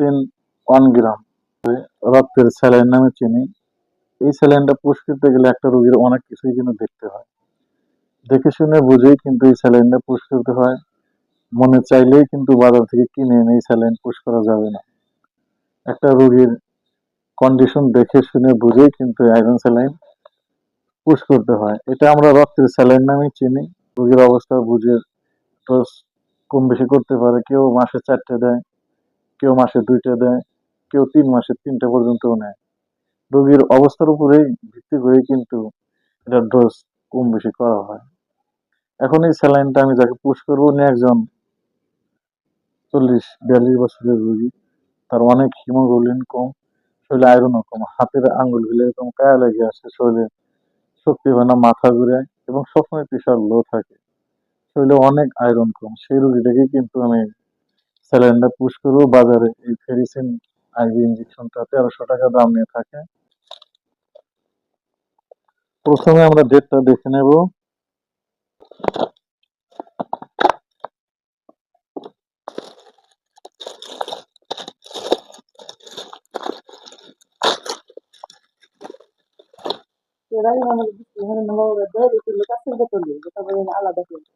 ফেরিসিন one gram. রক্তের saline নামে চিনি। এই স্যালাইনটা করতে গেলে একটা রোগীর অনেক কিছুই কিন্তু দেখতে হয়। দেখে শুনে বুঝেই কিন্তু এই স্যালাইনটা পুশ করতে হয়। মনে চাইলেই কিন্তু বাজার থেকে কিনে এনে এই স্যালাইন পুশ করা যাবে না। একটা রোগীর কন্ডিশন দেখে শুনে বুঝেই কিন্তু আয়রন স্যালাইন পুশ করতে হয়। এটা আমরা রক্তের স্যালাইন নামে চিনি। রোগীর অবস্থা বুঝে কম বেশি করতে পারে। কেউ মাসে চারটে দেয়। কেউ মাসে দুইটা দেয়, কেউ তিন মাসে তিনটা পর্যন্তও নেয়। রোগীর অবস্থার উপরেই ভিত্তি করে কিন্তু এটা ডোজ কম বেশি করা হয়। এখন এই স্যালাইনটা আমি যাকে পুশ করব, উনি একজন চল্লিশ, বিয়াল্লিশ বছরের রোগী। তার অনেক হিমোগ্লোবিন কম, শরীরে আয়রনও কম, হাতের আঙ্গুলগুলো এরকম কায়া লেগে আসে শরীরে শক্তি হয় না, মাথা ঘুরে এবং সবসময় প্রেশার লো থাকে। শরীরে অনেক আয়রন কম, সেই রোগীটাকে কিন্তু আমি স্যালাইনটা পুশ করব, বাজারে এই ফেরিসিন আইভি ইঞ্জেকশনটা তেরোশো টাকা দাম নিয়ে থাকে। প্রথমে আমরা ডেটটা দেখে নেব। এরাই আমাদের বলে আলাদা করে।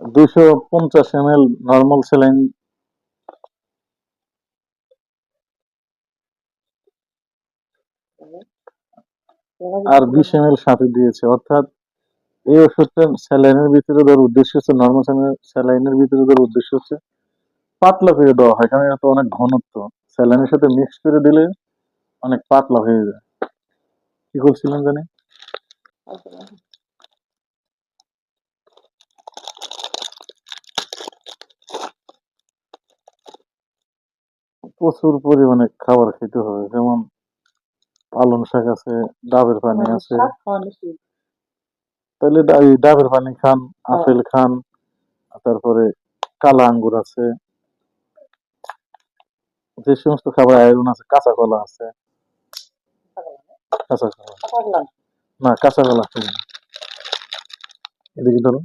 দুইশো পঞ্চাশ এম এল নর্মাল স্যালাইন আর বিশ এম এল সাথে দিয়েছে, অর্থাৎ এই ওষুধটা স্যালাইনের ভিতরে দেওয়ার উদ্দেশ্য হচ্ছে নর্মাল স্যালাইনের ভিতরে দেওয়ার উদ্দেশ্য হচ্ছে পাতলা করে দেওয়া হয়, কারণ এটা তো অনেক ঘনত্ব। স্যালাইনের সাথে মিক্স করে দিলে অনেক পাতলা হয়ে যায়। কি করছিলেন জানি? প্রচুর পরিমাণে খাবার খেতে হবে যেমন পালং শাক আছে ডাবের পানি আছে তাহলে ডাবের পানি খান আপেল খান তারপরে কালা আঙ্গুর আছে যে সমস্ত খাবার আয়রন আছে কাঁচা কলা আছে কাঁচা কলা না কাঁচা কলা এদিকে ধরো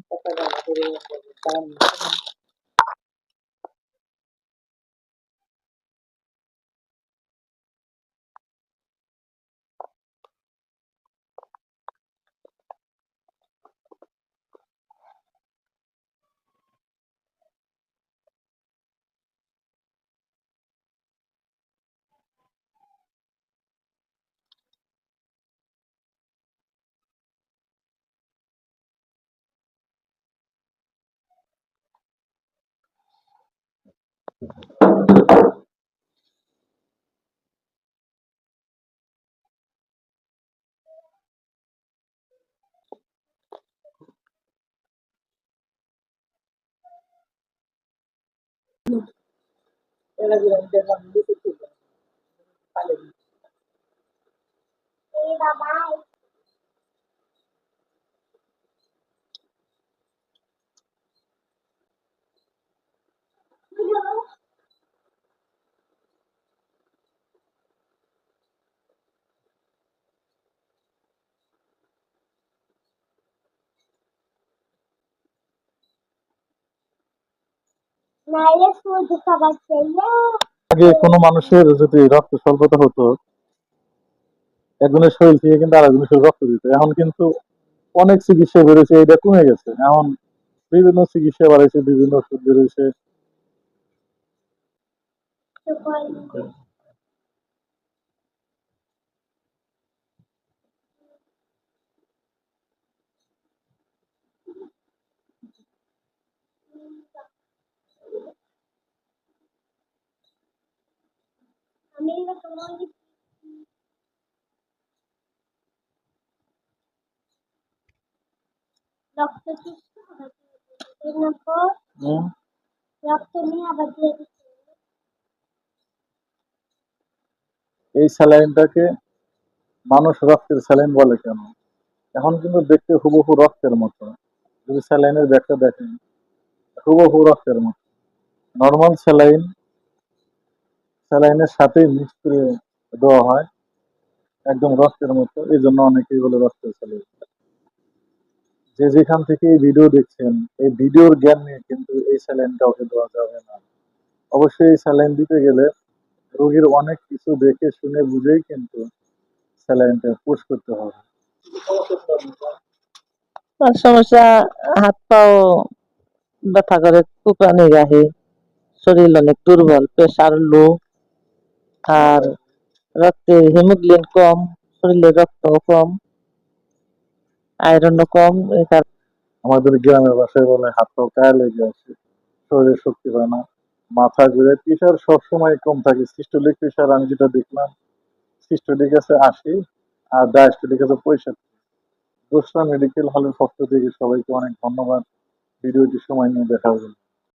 এরা দিলাম দেখলাম দিতে ঠিক পালে নাইলে শুধু খাবার চাইলে আগে কোনো মানুষের যদি রক্ত স্বল্পতা হতো, একজনের শরীর থেকে কিন্তু আরেকজনের শরীর রক্ত দিত। এখন কিন্তু অনেক চিকিৎসা বেড়েছে এটা কমে গেছে। এখন বিভিন্ন চিকিৎসা বাড়াইছে, বিভিন্ন ওষুধ বেড়েছে এই স্যালাইনটাকে মানুষ রক্তের স্যালাইন বলে কেন? এখন কিন্তু দেখতে হুবহু রক্তের মতো। যদি স্যালাইনের ব্যাগটা দেখেন, হুবহু রক্তের মতো। নর্মাল স্যালাইন স্যালাইনের সাথেই মিক্স করে দেওয়া হয়। একদম রক্তের মতো, এই জন্য অনেকেই বলে রক্তের স্যালাইন। যে যেখান থেকে এই ভিডিও দেখছেন, এই ভিডিওর জ্ঞান নিয়ে কিন্তু এই স্যালাইন কাউকে দেওয়া যাবে না। অবশ্যই এই স্যালাইন দিতে গেলে রোগীর অনেক কিছু দেখে, শুনে, বুঝেই কিন্তু স্যালাইনটা পুশ করতে হবে। সমস্যা, হাত পাও ব্যথা করে কুপানি গাহে, শরীর অনেক দুর্বল, প্রেশার লো। আর রক্তে হিমোগ্লোবিন কম, শরীরে রক্ত কম আয়রনও কম আমাদের গ্রামের বাসায় বলে হাত পা কায়া লেগে আছে, শরীরে শক্তি পায় না, মাথা ঘুরে, প্রেশার সবসময় কম থাকে। সিস্টোলিক প্রেশার আমি যেটা দেখলাম সিস্টোলিক আছে আশি, আর ডায়াস্টোলিক আছে পঁয়ষট্টি। দোসরা মেডিকেল হলের পক্ষ থেকে সবাইকে অনেক ধন্যবাদ। ভিডিওটি সময় নিয়ে দেখার জন্য